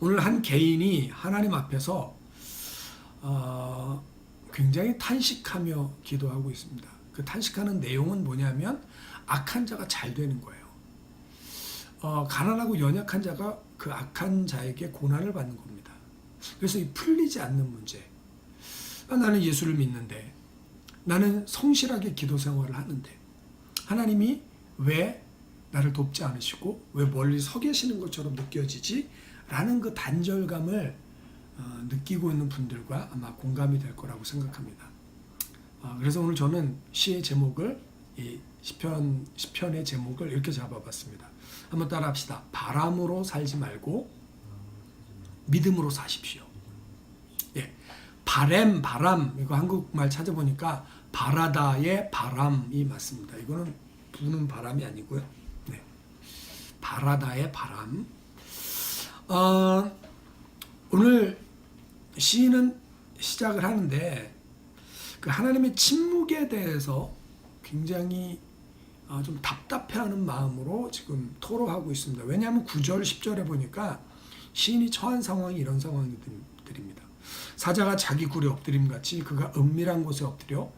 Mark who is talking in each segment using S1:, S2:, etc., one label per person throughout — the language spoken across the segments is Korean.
S1: 오늘 한 개인이 하나님 앞에서 어, 굉장히 탄식하며 기도하고 있습니다. 그 탄식하는 내용은 뭐냐면 악한 자가 잘 되는 거예요. 어, 가난하고 연약한 자가 그 악한 자에게 고난을 받는 겁니다. 그래서 이 풀리지 않는 문제. 아, 나는 예수를 믿는데, 나는 성실하게 기도 생활을 하는데, 하나님이 왜 나를 돕지 않으시고, 왜 멀리 서 계시는 것처럼 느껴지지? 라는 그 단절감을 어, 느끼고 있는 분들과 아마 공감이 될 거라고 생각합니다. 아, 그래서 오늘 저는 시의 제목을 이 시편 시편의 제목을 이렇게 잡아봤습니다. 한번 따라합시다. 바람으로 살지 말고 믿음으로 사십시오. 예, 바램 바람 이거 한국말 찾아보니까 바라다의 바람이 맞습니다. 이거는 부는 바람이 아니고요. 네, 바라다의 바람. 어, 오늘 시인은 시작을 하는데 그 하나님의 침묵에 대해서 굉장히 아, 좀 답답해하는 마음으로 지금 토로하고 있습니다. 왜냐하면 9절, 10절에 보니까 시인이 처한 상황이 이런 상황들입니다. 사자가 자기 굴에 엎드림 같이 그가 은밀한 곳에 엎드려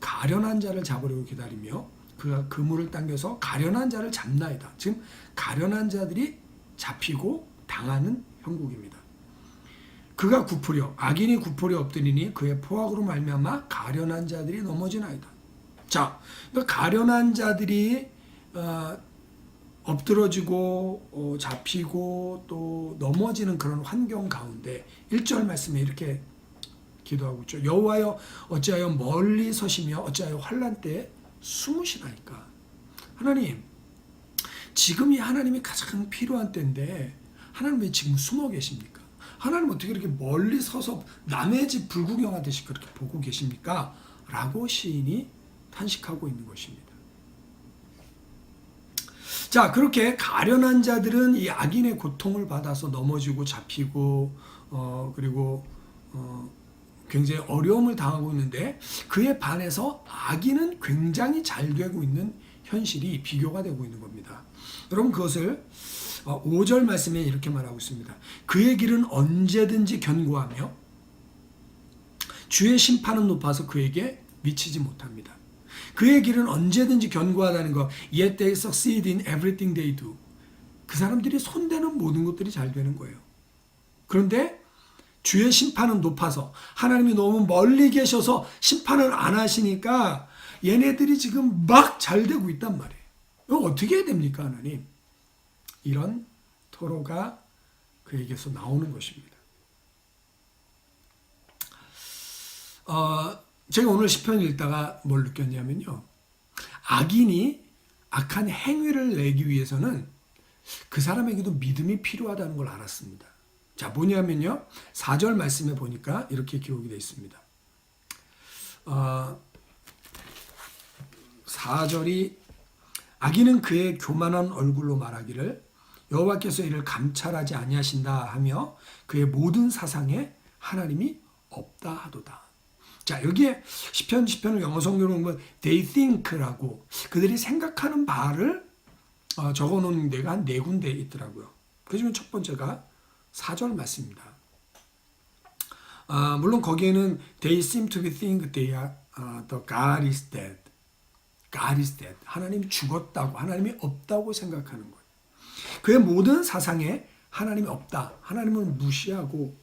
S1: 가련한 자를 잡으려고 기다리며 그가 그물을 당겨서 가련한 자를 잡나이다. 지금 가련한 자들이 잡히고 당하는 형국입니다. 그가 구풀여 악인이 구풀여 엎드리니 그의 포악으로 말미암아 가련한 자들이 넘어지나이다. 자, 그러니까 가련한 자들이 어, 엎드러지고 어, 잡히고 또 넘어지는 그런 환경 가운데 1절 말씀에 이렇게 기도하고 있죠. 여호와여 어찌하여 멀리 서시며 어찌하여 환란 때에 숨으시나이까. 하나님, 지금이 하나님이 가장 필요한 때인데 하나님 왜 지금 숨어 계십니까? 하나님 어떻게 이렇게 멀리 서서 남의 집 불구경하듯이 그렇게 보고 계십니까? 라고 시인이 탄식하고 있는 것입니다. 자, 그렇게 가련한 자들은 이 악인의 고통을 받아서 넘어지고 잡히고, 어, 그리고, 어, 굉장히 어려움을 당하고 있는데, 그에 반해서 악인은 굉장히 잘 되고 있는 현실이 비교가 되고 있는 겁니다. 여러분, 그것을 5절 말씀에 이렇게 말하고 있습니다. 그의 길은 언제든지 견고하며, 주의 심판은 높아서 그에게 미치지 못합니다. 그의 길은 언제든지 견고하다는 거. Yet they succeed in everything they do. 그 사람들이 손대는 모든 것들이 잘 되는 거예요. 그런데 주의 심판은 높아서 하나님이 너무 멀리 계셔서 심판을 안 하시니까 얘네들이 지금 막 잘 되고 있단 말이에요. 어떻게 해야 됩니까, 하나님? 이런 토로가 그에게서 나오는 것입니다. 어, 제가 오늘 시편 읽다가 뭘 느꼈냐면요. 악인이 악한 행위를 내기 위해서는 그 사람에게도 믿음이 필요하다는 걸 알았습니다. 자, 뭐냐면요. 4절 말씀에 보니까 이렇게 기록이 되어 있습니다. 어, 4절이 악인은 그의 교만한 얼굴로 말하기를 여호와께서 이를 감찰하지 아니하신다 하며 그의 모든 사상에 하나님이 없다 하도다. 자, 여기에 시편 시편을 영어 성경으로 보면 they think라고 그들이 생각하는 바를 어, 적어 놓은 데가 한 네 군데 있더라고요. 그중에 첫 번째가 4절 말씀입니다. 아, 물론 거기에는 they seem to be think they are uh, the God is dead. God is dead. 하나님이 죽었다고, 하나님이 없다고 생각하는 거예요. 그의 모든 사상에 하나님이 없다. 하나님을 무시하고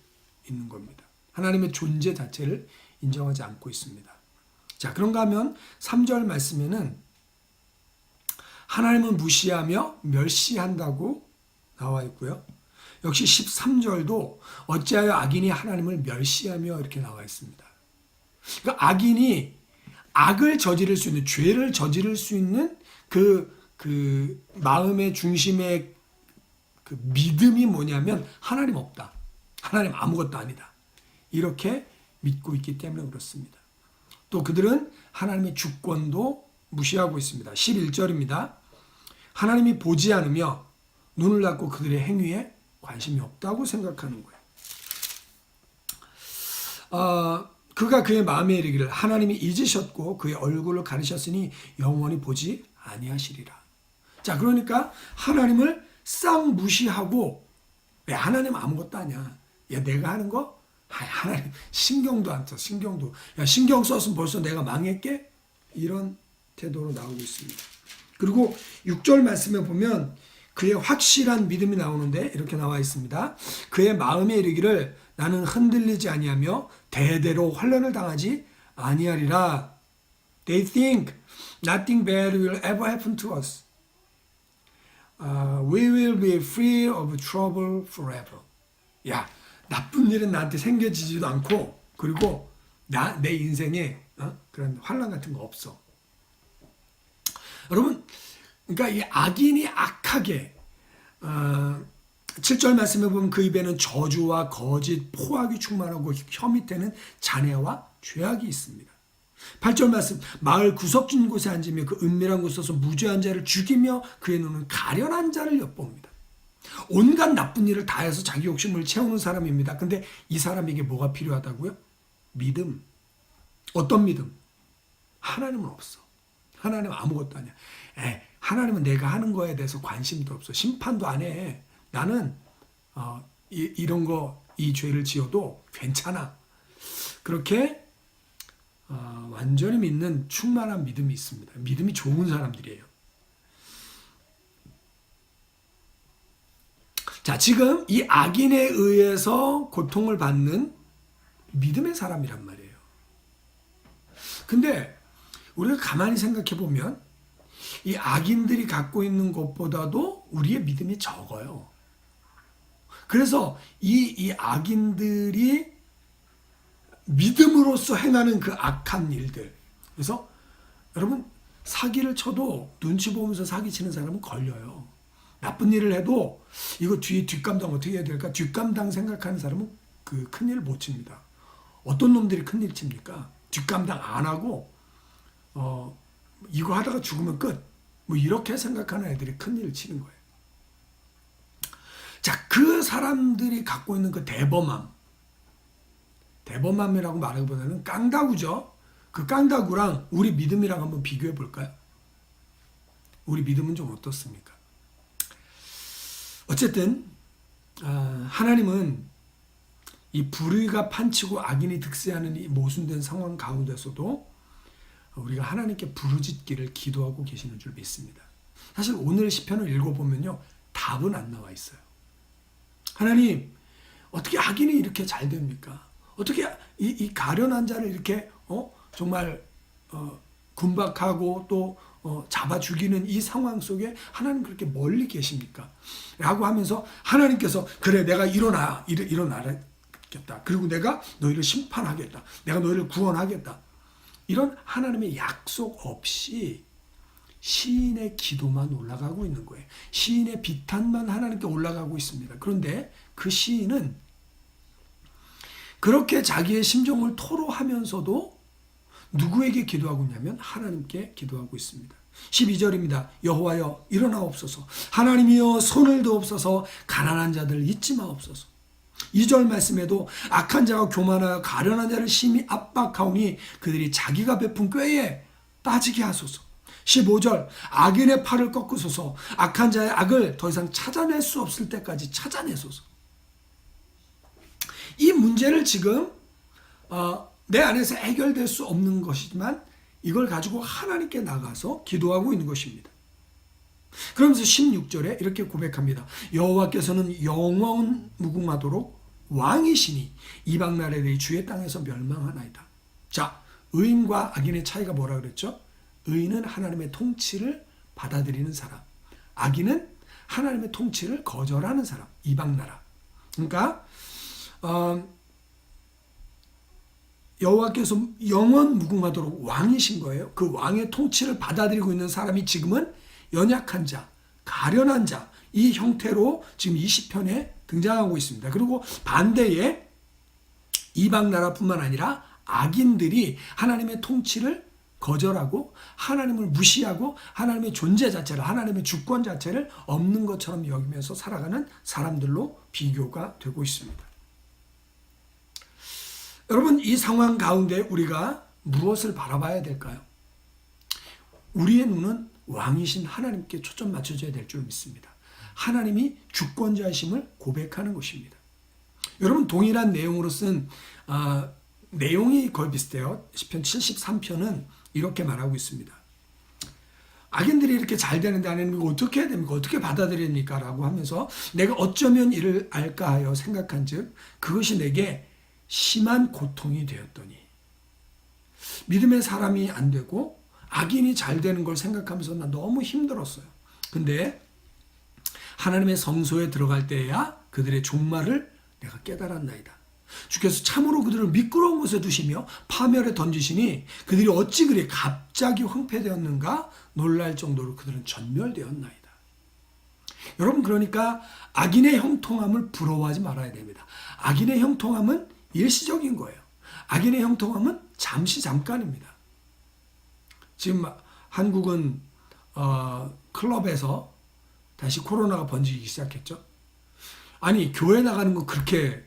S1: 있는 겁니다. 하나님의 존재 자체를 인정하지 않고 있습니다. 자, 그런가 하면 3절 말씀에는 하나님을 무시하며 멸시한다고 나와 있고요. 역시 13절도 어찌하여 악인이 하나님을 멸시하며 이렇게 나와 있습니다. 그러니까 악인이 악을 저지를 수 있는 죄를 저지를 수 있는 그, 그 마음의 중심의 그 믿음이 뭐냐면 하나님 없다. 하나님 아무것도 아니다. 이렇게 믿고 있기 때문에 그렇습니다. 또 그들은 하나님의 주권도 무시하고 있습니다. 11절입니다. 하나님이 보지 않으며 눈을 닫고 그들의 행위에 관심이 없다고 생각하는 거예요. 어, 그가 그의 마음에 이르기를 하나님이 잊으셨고 그의 얼굴을 가리셨으니 영원히 보지 아니하시리라. 자, 그러니까 하나님을 싹 무시하고 야, 하나님 아무것도 아니야. 야, 내가 하는 거? 아, 하나님 신경도 안 써. 신경도. 야, 신경 썼으면 벌써 내가 망했게? 이런 태도로 나오고 있습니다. 그리고 6절 말씀에 보면 그의 확실한 믿음이 나오는데 이렇게 나와 있습니다. 그의 마음에 이르기를 나는 흔들리지 아니하며 대대로 환란을 당하지 아니하리라. They think nothing bad will ever happen to us. Uh, we will be free of trouble forever. 야, 나쁜 일은 나한테 생겨지지도 않고 그리고 나 내 인생에 어? 그런 환란 같은 거 없어. 여러분, 그러니까 이 악인이 악하게 어, 7절 말씀에 보면 그 입에는 저주와 거짓, 포악이 충만하고 혀 밑에는 잔해와 죄악이 있습니다. 8절 말씀 마을 구석진 곳에 앉으며 그 은밀한 곳에서 무죄한 자를 죽이며 그의 눈은 가련한 자를 엿봅니다. 온갖 나쁜 일을 다 해서 자기 욕심을 채우는 사람입니다. 근데 이 사람에게 뭐가 필요하다고요? 믿음. 어떤 믿음? 하나님은 없어. 하나님 은 아무것도 아니야. 에, 하나님은 내가 하는 거에 대해서 관심도 없어. 심판도 안 해. 나는 어, 이, 이런 거 이 죄를 지어도 괜찮아. 그렇게 어, 완전히 믿는 충만한 믿음이 있습니다. 믿음이 좋은 사람들이에요. 자, 지금 이 악인에 의해서 고통을 받는 믿음의 사람이란 말이에요. 근데 우리가 가만히 생각해 보면 이 악인들이 갖고 있는 것보다도 우리의 믿음이 적어요. 그래서 이, 이 악인들이 믿음으로써 행하는 그 악한 일들. 그래서 여러분 사기를 쳐도 눈치 보면서 사기 치는 사람은 걸려요. 나쁜 일을 해도 이거 뒤에 뒷감당 어떻게 해야 될까? 뒷감당 생각하는 사람은 그 큰일 못 칩니다. 어떤 놈들이 큰일 칩니까? 뒷감당 안 하고 어 이거 하다가 죽으면 끝. 뭐 이렇게 생각하는 애들이 큰일을 치는 거예요. 자, 그 사람들이 갖고 있는 그 대범함. 대범함이라고 말하기보다는 깡다구죠. 그 깡다구랑 우리 믿음이랑 한번 비교해 볼까요? 우리 믿음은 좀 어떻습니까? 어쨌든 아, 하나님은 이 불의가 판치고 악인이 득세하는 이 모순된 상황 가운데서도 우리가 하나님께 부르짖기를 기도하고 계시는 줄 믿습니다. 사실 오늘 시편을 읽어보면요 답은 안 나와 있어요. 하나님 어떻게 악인이 이렇게 잘 됩니까? 어떻게 이, 이 가련한 자를 이렇게 어 정말 어, 군박하고 또 어, 잡아 죽이는 이 상황 속에 하나님 그렇게 멀리 계십니까? 라고 하면서 하나님께서 그래 내가 일어나 일, 일어나겠다. 그리고 내가 너희를 심판하겠다. 내가 너희를 구원하겠다. 이런 하나님의 약속 없이 시인의 기도만 올라가고 있는 거예요. 시인의 비탄만 하나님께 올라가고 있습니다. 그런데 그 시인은 그렇게 자기의 심정을 토로하면서도 누구에게 기도하고 있냐면 하나님께 기도하고 있습니다. 12절입니다. 여호와여 일어나옵소서. 하나님이여 손을 드옵소서. 가난한 자들 잊지 마옵소서. 2절 말씀에도 악한 자가 교만하여 가련한 자를 심히 압박하오니 그들이 자기가 베푼 꾀에 빠지게 하소서. 15절 악인의 팔을 꺾으소서 악한 자의 악을 더 이상 찾아낼 수 없을 때까지 찾아내소서. 이 문제를 지금 어, 내 안에서 해결될 수 없는 것이지만 이걸 가지고 하나님께 나가서 기도하고 있는 것입니다. 그러면서 16절에 이렇게 고백합니다. 여호와께서는 영원 무궁하도록 왕이시니 이방 나라들이 주의 땅에서 멸망하나이다. 자, 의인과 악인의 차이가 뭐라 그랬죠? 의인은 하나님의 통치를 받아들이는 사람. 악인은 하나님의 통치를 거절하는 사람. 이방 나라. 그러니까 어, 여호와께서 영원 무궁하도록 왕이신 거예요. 그 왕의 통치를 받아들이고 있는 사람이 지금은 연약한 자, 가련한 자, 이 형태로 지금 20편에 등장하고 있습니다. 그리고 반대에 이방 나라뿐만 아니라 악인들이 하나님의 통치를 거절하고 하나님을 무시하고 하나님의 존재 자체를 하나님의 주권 자체를 없는 것처럼 여기면서 살아가는 사람들로 비교가 되고 있습니다. 여러분 이 상황 가운데 우리가 무엇을 바라봐야 될까요? 우리의 눈은 왕이신 하나님께 초점 맞춰져야 될 줄 믿습니다. 하나님이 주권자심을 고백하는 것입니다. 여러분 동일한 내용으로 쓴 아, 내용이 거의 비슷해요. 시편 73편은 이렇게 말하고 있습니다. 악인들이 이렇게 잘 되는데 하나님 이거 어떻게 해야 됩니까? 어떻게 받아들입니까? 라고 하면서 내가 어쩌면 이를 알까 하여 생각한 즉 그것이 내게 심한 고통이 되었더니 믿음의 사람이 안 되고 악인이 잘 되는 걸 생각하면서 나 너무 힘들었어요. 근데 하나님의 성소에 들어갈 때야 그들의 종말을 내가 깨달았나이다. 주께서 참으로 그들을 미끄러운 곳에 두시며 파멸에 던지시니 그들이 어찌 그리 갑자기 황폐되었는가 놀랄 정도로 그들은 전멸되었나이다. 여러분 그러니까 악인의 형통함을 부러워하지 말아야 됩니다. 악인의 형통함은 일시적인 거예요. 악인의 형통함은 잠시 잠깐입니다. 지금 한국은 어, 클럽에서 다시 코로나가 번지기 시작했죠. 아니 교회 나가는 거 그렇게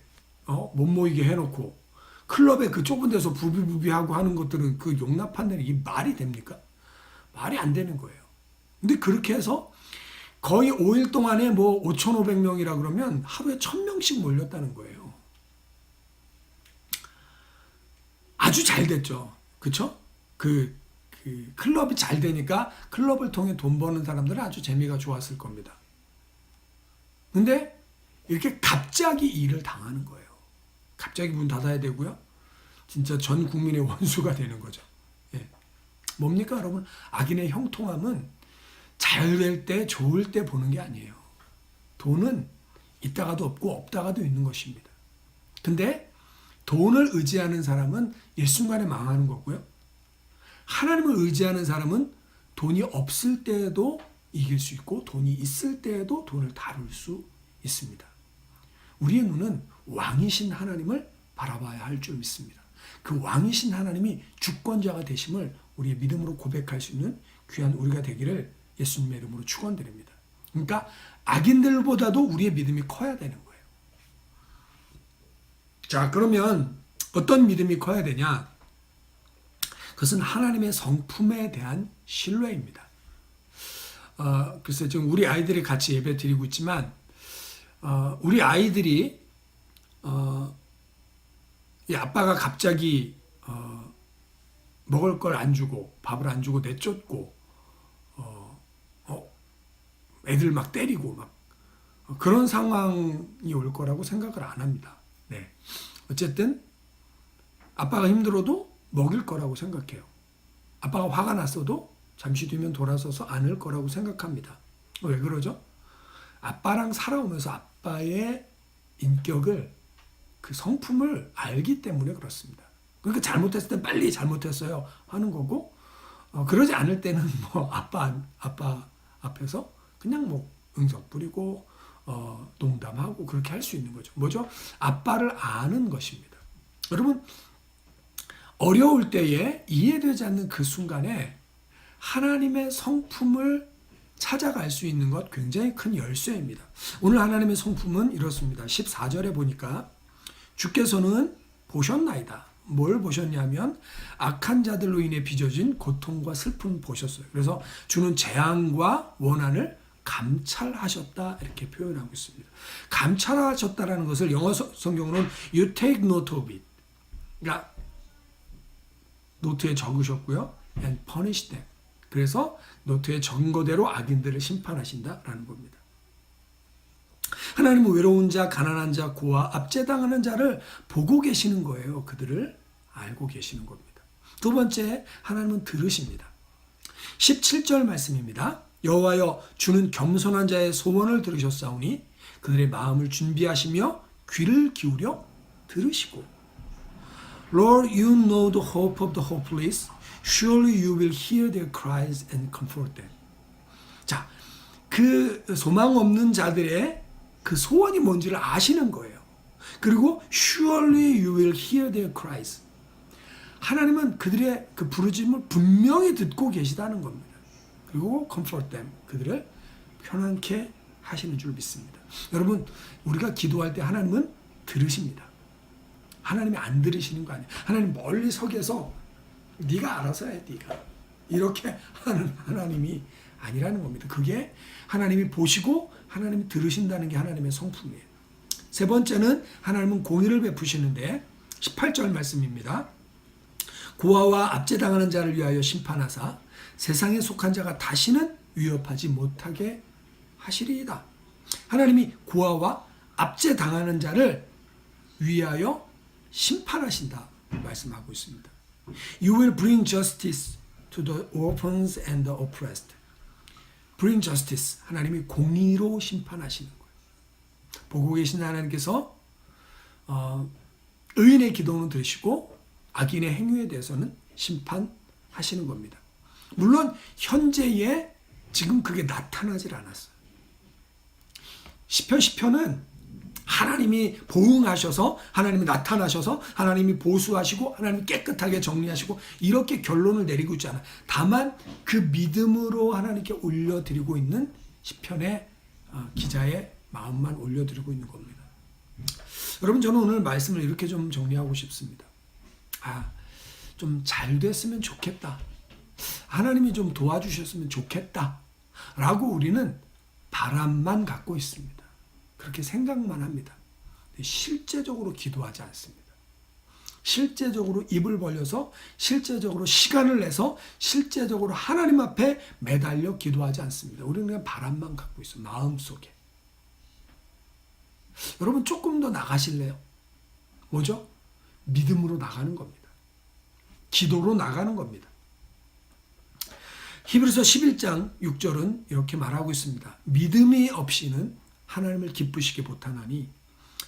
S1: 어? 못 모이게 해놓고 클럽에 그 좁은 데서 부비부비하고 하는 것들은 그 용납한다는 이 말이 됩니까? 말이 안 되는 거예요. 근데 그렇게 해서 거의 5일 동안에 뭐 5,500명이라 그러면 하루에 1,000명씩 몰렸다는 거예요. 아주 잘 됐죠. 그쵸? 그, 그 클럽이 잘 되니까 클럽을 통해 돈 버는 사람들은 아주 재미가 좋았을 겁니다. 근데 이렇게 갑자기 일을 당하는 거예요. 갑자기 문 닫아야 되고요. 진짜 전 국민의 원수가 되는 거죠. 예. 뭡니까, 여러분? 악인의 형통함은 잘 될 때, 좋을 때 보는 게 아니에요. 돈은 있다가도 없고 없다가도 있는 것입니다. 근데 돈을 의지하는 사람은 일순간에 망하는 거고요. 하나님을 의지하는 사람은 돈이 없을 때에도 이길 수 있고 돈이 있을 때에도 돈을 다룰 수 있습니다. 우리의 눈은 왕이신 하나님을 바라봐야 할 줄 믿습니다. 그 왕이신 하나님이 주권자가 되심을 우리의 믿음으로 고백할 수 있는 귀한 우리가 되기를 예수님의 이름으로 축원드립니다. 그러니까 악인들보다도 우리의 믿음이 커야 되는 거예요. 자, 그러면 어떤 믿음이 커야 되냐? 그것은 하나님의 성품에 대한 신뢰입니다. 어, 글쎄 지금 우리 아이들이 같이 예배 드리고 있지만 어, 우리 아이들이 어, 이 아빠가 갑자기 어, 먹을 걸 안 주고 밥을 안 주고 내쫓고 어, 어, 애들 막 때리고 막 그런 상황이 올 거라고 생각을 안 합니다. 네. 어쨌든 아빠가 힘들어도 먹일 거라고 생각해요. 아빠가 화가 났어도 잠시 뒤면 돌아서서 안을 거라고 생각합니다. 왜 그러죠? 아빠랑 살아오면서 아빠의 인격을 그 성품을 알기 때문에 그렇습니다. 그러니까 잘못했을 때 빨리 잘못했어요 하는 거고 어, 그러지 않을 때는 뭐 아빠 아빠 앞에서 그냥 뭐 응석 부리고 어, 농담하고 그렇게 할 수 있는 거죠. 뭐죠? 아빠를 아는 것입니다. 여러분 어려울 때에 이해되지 않는 그 순간에 하나님의 성품을 찾아갈 수 있는 것 굉장히 큰 열쇠입니다. 오늘 하나님의 성품은 이렇습니다. 14절에 보니까 주께서는 보셨나이다. 뭘 보셨냐면 악한 자들로 인해 빚어진 고통과 슬픔 보셨어요. 그래서 주는 재앙과 원한을 감찰하셨다 이렇게 표현하고 있습니다. 감찰하셨다라는 것을 영어 성경으로는 you take note of it. 그러니까 노트에 적으셨고요. and punish them. 그래서 노트의 전거대로 악인들을 심판하신다라는 겁니다. 하나님은 외로운 자, 가난한 자, 고아, 압제당하는 자를 보고 계시는 거예요. 그들을 알고 계시는 겁니다. 두 번째, 하나님은 들으십니다. 17절 말씀입니다. 여호와여 주는 겸손한 자의 소원을 들으셨사오니 그들의 마음을 준비하시며 귀를 기울여 들으시고 Lord, you know the hope of the hopeless. Surely you will hear their cries and comfort them. 자, 그 소망 없는 자들의 그 소원이 뭔지를 아시는 거예요. 그리고 surely you will hear their cries. 하나님은 그들의 그 부르짖음을 분명히 듣고 계시다는 겁니다. 그리고 comfort them. 그들을 편안케 하시는 줄 믿습니다. 여러분, 우리가 기도할 때 하나님은 들으십니다. 하나님이 안 들으시는 거 아니에요. 하나님 멀리 서 계서 네가 알아서 해, 네가 이렇게 하는 하나님이 아니라는 겁니다. 그게 하나님이 보시고 하나님이 들으신다는 게 하나님의 성품이에요. 세 번째는 하나님은 공의를 베푸시는데 18절 말씀입니다. 고아와 압제당하는 자를 위하여 심판하사 세상에 속한 자가 다시는 위협하지 못하게 하시리이다. 하나님이 고아와 압제당하는 자를 위하여 심판하신다 말씀하고 있습니다. You will bring justice to the orphans and the oppressed. Bring justice. 하나님이 공의로 심판하시는 거예요. 보고 계신 하나님께서 어, 의인의 기도는 들으시고 악인의 행위에 대해서는 심판하시는 겁니다. 물론 현재에 지금 그게 나타나질 않았어요. 시편 시편은 하나님이 보응하셔서 하나님이 나타나셔서 하나님이 보수하시고 하나님이 깨끗하게 정리하시고 이렇게 결론을 내리고 있잖아요. 다만 그 믿음으로 하나님께 올려드리고 있는 시편의 어, 기자의 마음만 올려드리고 있는 겁니다. 여러분 저는 오늘 말씀을 이렇게 좀 정리하고 싶습니다. 아, 좀 잘 됐으면 좋겠다. 하나님이 좀 도와주셨으면 좋겠다. 라고 우리는 바람만 갖고 있습니다. 그렇게 생각만 합니다. 실제적으로 기도하지 않습니다. 실제적으로 입을 벌려서 실제적으로 시간을 내서 실제적으로 하나님 앞에 매달려 기도하지 않습니다. 우리는 그냥 바람만 갖고 있어 마음속에. 여러분 조금 더 나가실래요? 뭐죠? 믿음으로 나가는 겁니다. 기도로 나가는 겁니다. 히브리서 11장 6절은 이렇게 말하고 있습니다. 믿음이 없이는 하나님을 기쁘시게 못하나니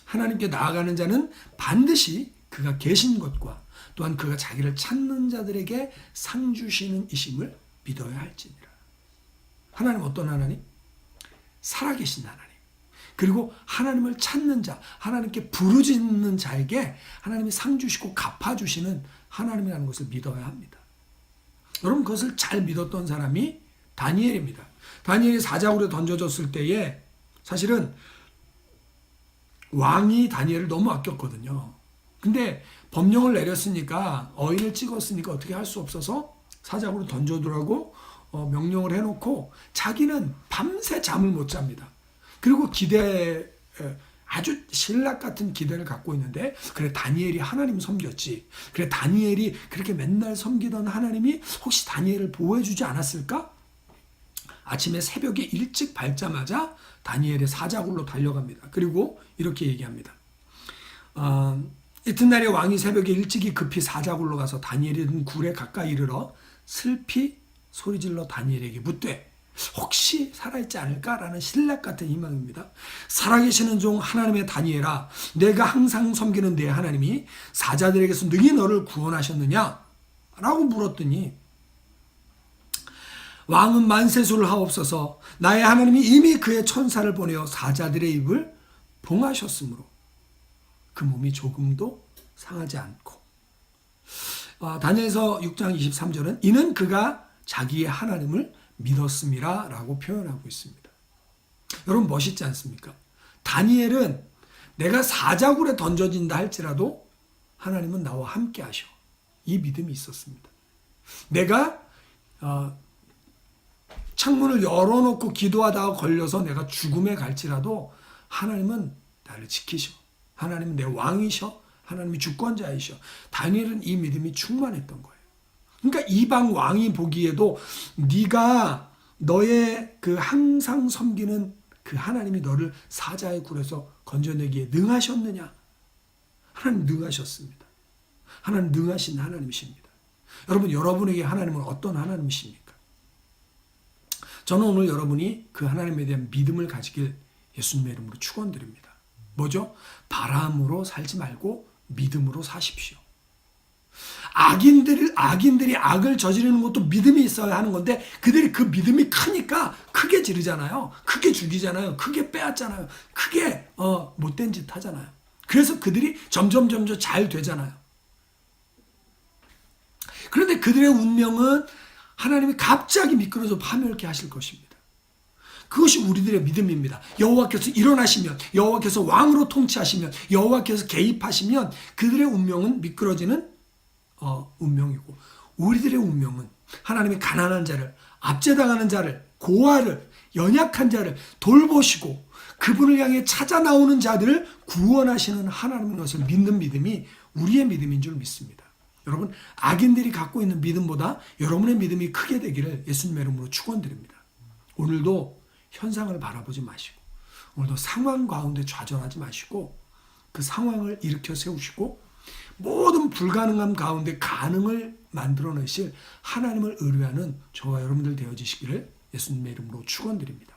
S1: 하나님께 나아가는 자는 반드시 그가 계신 것과 또한 그가 자기를 찾는 자들에게 상 주시는 이심을 믿어야 할지니라. 하나님 어떤 하나님? 살아계신 하나님. 그리고 하나님을 찾는 자, 하나님께 부르짖는 자에게 하나님이 상 주시고 갚아 주시는 하나님이라는 것을 믿어야 합니다. 여러분 그것을 잘 믿었던 사람이 다니엘입니다. 다니엘이 사자굴에 던져졌을 때에 사실은 왕이 다니엘을 너무 아꼈거든요. 근데 법령을 내렸으니까 어인을 찍었으니까 어떻게 할 수 없어서 사자굴로 던져두라고 어, 명령을 해놓고 자기는 밤새 잠을 못 잡니다. 그리고 기대 아주 신락 같은 기대를 갖고 있는데 그래 다니엘이 하나님 섬겼지. 그래 다니엘이 그렇게 맨날 섬기던 하나님이 혹시 다니엘을 보호해 주지 않았을까? 아침에 새벽에 일찍 밝자마자 다니엘의 사자굴로 달려갑니다. 그리고 이렇게 얘기합니다. 어, 이튿날에 왕이 새벽에 일찍이 급히 사자굴로 가서 다니엘이 든 굴에 가까이 이르러 슬피 소리질러 다니엘에게 묻되 혹시 살아있지 않을까라는 신락 같은 희망입니다. 살아계시는 종 하나님의 다니엘아, 내가 항상 섬기는 내 하나님이 사자들에게서 능히 너를 구원하셨느냐? 라고 물었더니 왕은 만세수를 하옵소서 나의 하나님이 이미 그의 천사를 보내어 사자들의 입을 봉하셨으므로 그 몸이 조금도 상하지 않고 어, 다니엘서 6장 23절은 이는 그가 자기의 하나님을 믿었음이라 라고 표현하고 있습니다. 여러분 멋있지 않습니까? 다니엘은 내가 사자굴에 던져진다 할지라도 하나님은 나와 함께 하셔. 이 믿음이 있었습니다. 내가 어, 창문을 열어놓고 기도하다가 걸려서 내가 죽음에 갈지라도 하나님은 나를 지키셔. 하나님은 내 왕이셔. 하나님이 주권자이셔. 다니엘은 이 믿음이 충만했던 거예요. 그러니까 이방 왕이 보기에도 네가 너의 그 항상 섬기는 그 하나님이 너를 사자의 굴에서 건져내기에 능하셨느냐? 하나님 능하셨습니다. 하나님 능하신 하나님이십니다. 여러분 여러분에게 하나님은 어떤 하나님이십니까? 저는 오늘 여러분이 그 하나님에 대한 믿음을 가지길 예수님의 이름으로 축원드립니다. 뭐죠? 바람으로 살지 말고 믿음으로 사십시오. 악인들이 악인들이 악을 저지르는 것도 믿음이 있어야 하는 건데 그들이 그 믿음이 크니까 크게 지르잖아요. 크게 죽이잖아요. 크게 빼앗잖아요. 크게 어, 못된 짓 하잖아요. 그래서 그들이 점점 점점 잘 되잖아요. 그런데 그들의 운명은 하나님이 갑자기 미끄러져 파멸케 하실 것입니다. 그것이 우리들의 믿음입니다. 여호와께서 일어나시면 여호와께서 왕으로 통치하시면 여호와께서 개입하시면 그들의 운명은 미끄러지는 어, 운명이고 우리들의 운명은 하나님이 가난한 자를 압제당하는 자를 고아를 연약한 자를 돌보시고 그분을 향해 찾아 나오는 자들을 구원하시는 하나님의 것을 믿는 믿음이 우리의 믿음인 줄 믿습니다. 여러분 악인들이 갖고 있는 믿음보다 여러분의 믿음이 크게 되기를 예수님의 이름으로 축원드립니다. 오늘도 현상을 바라보지 마시고 오늘도 상황 가운데 좌절하지 마시고 그 상황을 일으켜 세우시고 모든 불가능함 가운데 가능을 만들어 내실 하나님을 의뢰하는 저와 여러분들 되어지시기를 예수님의 이름으로 축원드립니다.